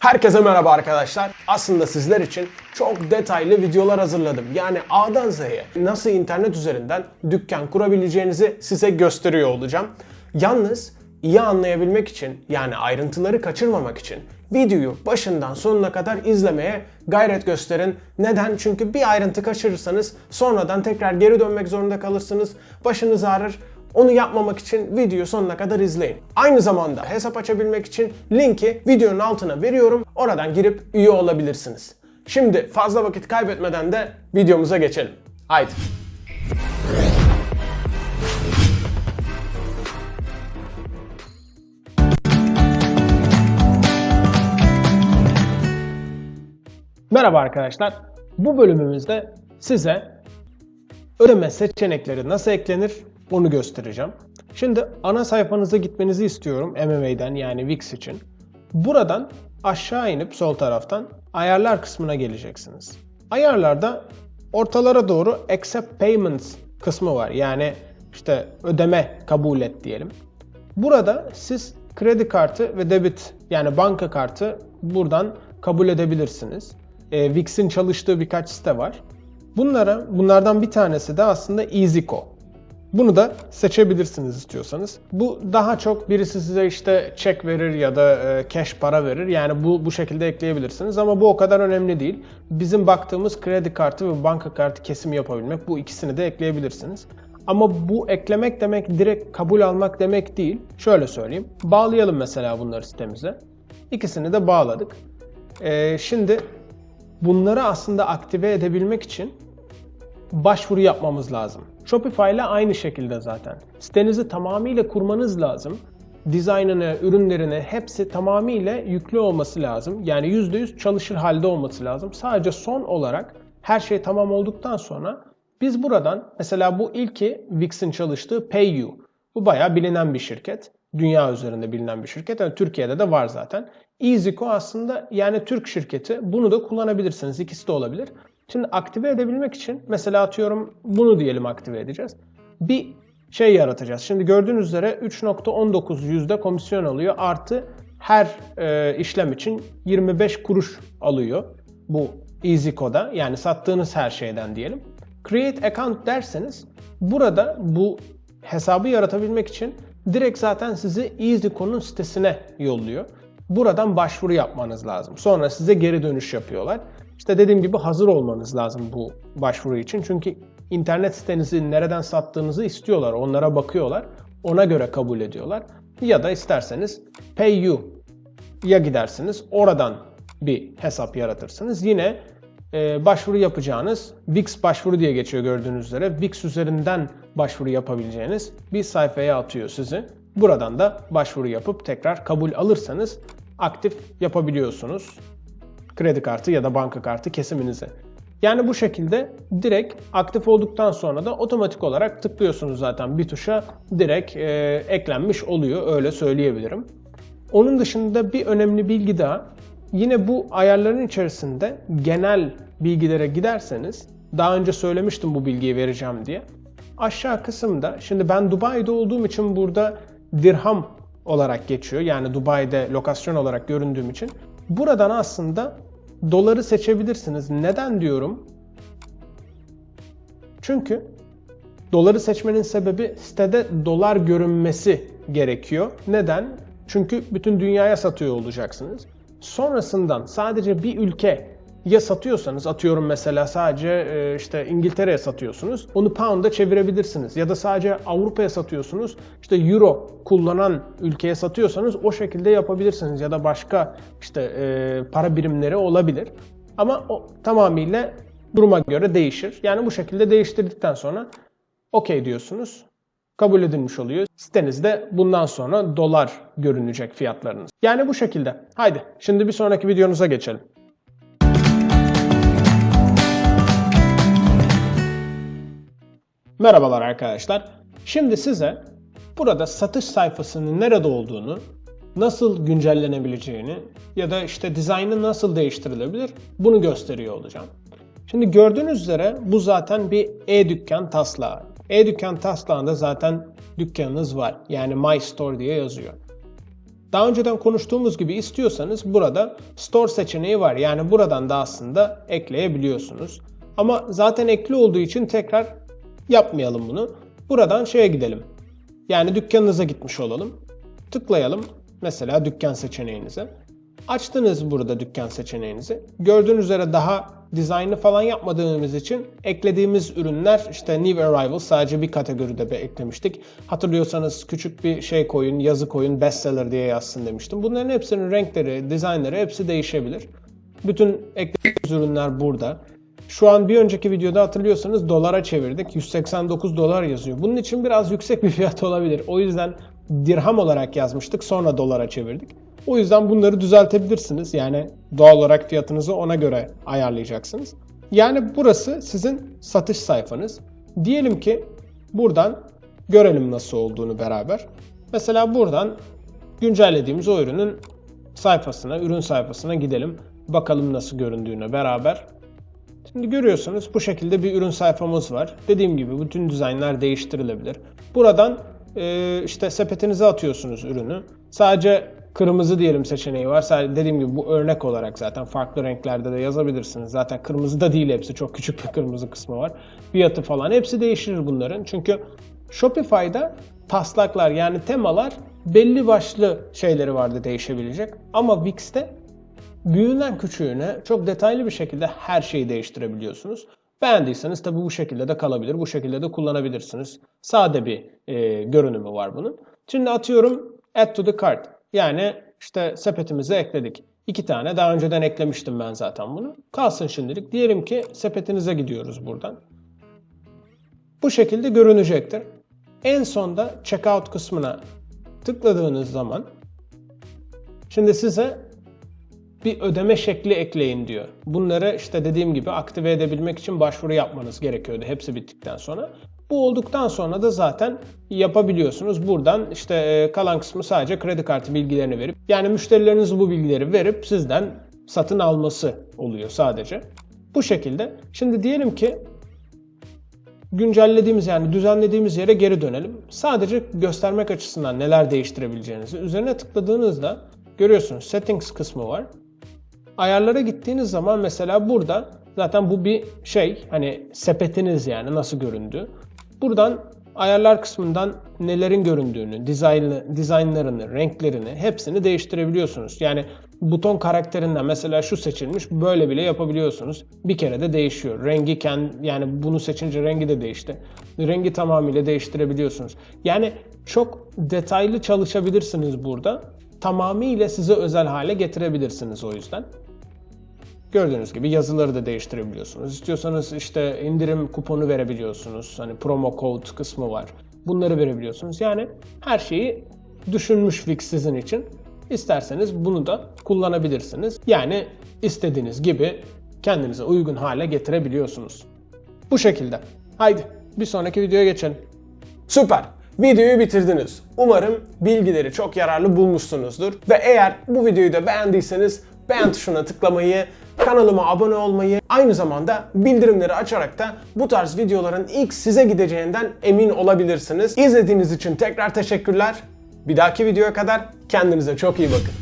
Herkese merhaba arkadaşlar. Aslında sizler için çok detaylı videolar hazırladım. Yani A'dan Z'ye nasıl internet üzerinden dükkan kurabileceğinizi size gösteriyor olacağım. Yalnız iyi anlayabilmek için yani ayrıntıları kaçırmamak için videoyu başından sonuna kadar izlemeye gayret gösterin. Neden? Çünkü bir ayrıntı kaçırırsanız sonradan tekrar geri dönmek zorunda kalırsınız. Başınız ağrır. Onu yapmamak için videoyu sonuna kadar izleyin. Aynı zamanda hesap açabilmek için linki videonun altına veriyorum. Oradan girip üye olabilirsiniz. Şimdi fazla vakit kaybetmeden de videomuza geçelim. Haydi. Merhaba arkadaşlar. Bu bölümümüzde size ödeme seçenekleri nasıl eklenir onu göstereceğim. Şimdi ana sayfanıza gitmenizi istiyorum MMA'den yani Wix için. Buradan aşağı inip sol taraftan ayarlar kısmına geleceksiniz. Ayarlarda ortalara doğru accept payments kısmı var. Yani işte ödeme kabul et diyelim. Burada siz kredi kartı ve debit yani banka kartı buradan kabul edebilirsiniz. E, Wix'in çalıştığı birkaç site var. Bunlara, bunlardan bir tanesi de aslında EasyCo. Bunu da seçebilirsiniz istiyorsanız. Bu daha çok birisi size işte çek verir ya da e, cash para verir. Yani bu bu şekilde ekleyebilirsiniz ama bu o kadar önemli değil. Bizim baktığımız kredi kartı ve banka kartı kesimi yapabilmek bu ikisini de ekleyebilirsiniz. Ama bu eklemek demek direkt kabul almak demek değil. Şöyle söyleyeyim. Bağlayalım mesela bunları sitemize. İkisini de bağladık. Ee, şimdi bunları aslında aktive edebilmek için başvuru yapmamız lazım. Shopify ile aynı şekilde zaten. Sitenizi tamamıyla kurmanız lazım. Dizaynını, ürünlerini hepsi tamamıyla yüklü olması lazım. Yani %100 çalışır halde olması lazım. Sadece son olarak her şey tamam olduktan sonra biz buradan mesela bu ilki Wix'in çalıştığı PayU. Bu bayağı bilinen bir şirket. Dünya üzerinde bilinen bir şirket. Yani Türkiye'de de var zaten. EasyCo aslında yani Türk şirketi. Bunu da kullanabilirsiniz. İkisi de olabilir. Şimdi aktive edebilmek için mesela atıyorum bunu diyelim aktive edeceğiz. Bir şey yaratacağız. Şimdi gördüğünüz üzere 3.19 yüzde komisyon alıyor. Artı her e, işlem için 25 kuruş alıyor bu EasyCo'da. Yani sattığınız her şeyden diyelim. Create account derseniz burada bu hesabı yaratabilmek için direkt zaten sizi EasyCo'nun sitesine yolluyor. Buradan başvuru yapmanız lazım. Sonra size geri dönüş yapıyorlar. İşte dediğim gibi hazır olmanız lazım bu başvuru için. Çünkü internet sitenizi nereden sattığınızı istiyorlar. Onlara bakıyorlar. Ona göre kabul ediyorlar. Ya da isterseniz PayU ya gidersiniz. Oradan bir hesap yaratırsınız. Yine e, başvuru yapacağınız Wix başvuru diye geçiyor gördüğünüz üzere. Wix üzerinden başvuru yapabileceğiniz bir sayfaya atıyor sizi. Buradan da başvuru yapıp tekrar kabul alırsanız aktif yapabiliyorsunuz kredi kartı ya da banka kartı kesiminizi. Yani bu şekilde direkt aktif olduktan sonra da otomatik olarak tıklıyorsunuz zaten bir tuşa direkt e, eklenmiş oluyor öyle söyleyebilirim. Onun dışında bir önemli bilgi daha. Yine bu ayarların içerisinde genel bilgilere giderseniz daha önce söylemiştim bu bilgiyi vereceğim diye. Aşağı kısımda şimdi ben Dubai'de olduğum için burada dirham olarak geçiyor. Yani Dubai'de lokasyon olarak göründüğüm için. Buradan aslında doları seçebilirsiniz. Neden diyorum? Çünkü doları seçmenin sebebi sitede dolar görünmesi gerekiyor. Neden? Çünkü bütün dünyaya satıyor olacaksınız. Sonrasından sadece bir ülke ya satıyorsanız atıyorum mesela sadece e, işte İngiltere'ye satıyorsunuz. Onu pound'a çevirebilirsiniz. Ya da sadece Avrupa'ya satıyorsunuz. işte euro kullanan ülkeye satıyorsanız o şekilde yapabilirsiniz. Ya da başka işte e, para birimleri olabilir. Ama o tamamıyla duruma göre değişir. Yani bu şekilde değiştirdikten sonra okey diyorsunuz. Kabul edilmiş oluyor. Sitenizde bundan sonra dolar görünecek fiyatlarınız. Yani bu şekilde. Haydi şimdi bir sonraki videonuza geçelim. Merhabalar arkadaşlar. Şimdi size burada satış sayfasının nerede olduğunu, nasıl güncellenebileceğini ya da işte dizaynı nasıl değiştirilebilir bunu gösteriyor olacağım. Şimdi gördüğünüz üzere bu zaten bir e-dükkan taslağı. E-dükkan taslağında zaten dükkanınız var. Yani My Store diye yazıyor. Daha önceden konuştuğumuz gibi istiyorsanız burada store seçeneği var. Yani buradan da aslında ekleyebiliyorsunuz. Ama zaten ekli olduğu için tekrar yapmayalım bunu. Buradan şeye gidelim. Yani dükkanınıza gitmiş olalım. Tıklayalım. Mesela dükkan seçeneğinize. Açtınız burada dükkan seçeneğinizi. Gördüğünüz üzere daha dizaynı falan yapmadığımız için eklediğimiz ürünler işte New Arrival sadece bir kategoride bir eklemiştik. Hatırlıyorsanız küçük bir şey koyun, yazı koyun, bestseller diye yazsın demiştim. Bunların hepsinin renkleri, dizaynları hepsi değişebilir. Bütün eklediğimiz ürünler burada. Şu an bir önceki videoda hatırlıyorsanız dolara çevirdik. 189 dolar yazıyor. Bunun için biraz yüksek bir fiyat olabilir. O yüzden dirham olarak yazmıştık. Sonra dolara çevirdik. O yüzden bunları düzeltebilirsiniz. Yani doğal olarak fiyatınızı ona göre ayarlayacaksınız. Yani burası sizin satış sayfanız. Diyelim ki buradan görelim nasıl olduğunu beraber. Mesela buradan güncellediğimiz o ürünün sayfasına, ürün sayfasına gidelim. Bakalım nasıl göründüğüne beraber. Şimdi görüyorsunuz bu şekilde bir ürün sayfamız var. Dediğim gibi bütün dizaynlar değiştirilebilir. Buradan e, işte sepetinize atıyorsunuz ürünü. Sadece kırmızı diyelim seçeneği var. Sadece dediğim gibi bu örnek olarak zaten farklı renklerde de yazabilirsiniz. Zaten kırmızı da değil hepsi. Çok küçük bir kırmızı kısmı var. Fiyatı falan hepsi değişir bunların. Çünkü Shopify'da taslaklar yani temalar belli başlı şeyleri vardı değişebilecek. Ama Wix'te büyüğünden küçüğüne çok detaylı bir şekilde her şeyi değiştirebiliyorsunuz. Beğendiyseniz tabii bu şekilde de kalabilir. Bu şekilde de kullanabilirsiniz. Sade bir e, görünümü var bunun. Şimdi atıyorum add to the cart. Yani işte sepetimize ekledik. İki tane daha önceden eklemiştim ben zaten bunu. Kalsın şimdilik. Diyelim ki sepetinize gidiyoruz buradan. Bu şekilde görünecektir. En sonda checkout kısmına tıkladığınız zaman şimdi size bir ödeme şekli ekleyin diyor. Bunları işte dediğim gibi aktive edebilmek için başvuru yapmanız gerekiyordu hepsi bittikten sonra. Bu olduktan sonra da zaten yapabiliyorsunuz. Buradan işte e, kalan kısmı sadece kredi kartı bilgilerini verip yani müşterileriniz bu bilgileri verip sizden satın alması oluyor sadece. Bu şekilde. Şimdi diyelim ki güncellediğimiz yani düzenlediğimiz yere geri dönelim. Sadece göstermek açısından neler değiştirebileceğinizi üzerine tıkladığınızda görüyorsunuz settings kısmı var. Ayarlara gittiğiniz zaman mesela burada zaten bu bir şey hani sepetiniz yani nasıl göründü. Buradan ayarlar kısmından nelerin göründüğünü, dizaynı, dizaynlarını, renklerini hepsini değiştirebiliyorsunuz. Yani buton karakterinden mesela şu seçilmiş böyle bile yapabiliyorsunuz. Bir kere de değişiyor. Rengi kendi, yani bunu seçince rengi de değişti. Rengi tamamıyla değiştirebiliyorsunuz. Yani çok detaylı çalışabilirsiniz burada. Tamamıyla size özel hale getirebilirsiniz o yüzden. Gördüğünüz gibi yazıları da değiştirebiliyorsunuz. İstiyorsanız işte indirim kuponu verebiliyorsunuz. Hani promo code kısmı var. Bunları verebiliyorsunuz. Yani her şeyi düşünmüş Wix sizin için. İsterseniz bunu da kullanabilirsiniz. Yani istediğiniz gibi kendinize uygun hale getirebiliyorsunuz. Bu şekilde. Haydi bir sonraki videoya geçelim. Süper. Videoyu bitirdiniz. Umarım bilgileri çok yararlı bulmuşsunuzdur. Ve eğer bu videoyu da beğendiyseniz beğen tuşuna tıklamayı, kanalıma abone olmayı, aynı zamanda bildirimleri açarak da bu tarz videoların ilk size gideceğinden emin olabilirsiniz. İzlediğiniz için tekrar teşekkürler. Bir dahaki videoya kadar kendinize çok iyi bakın.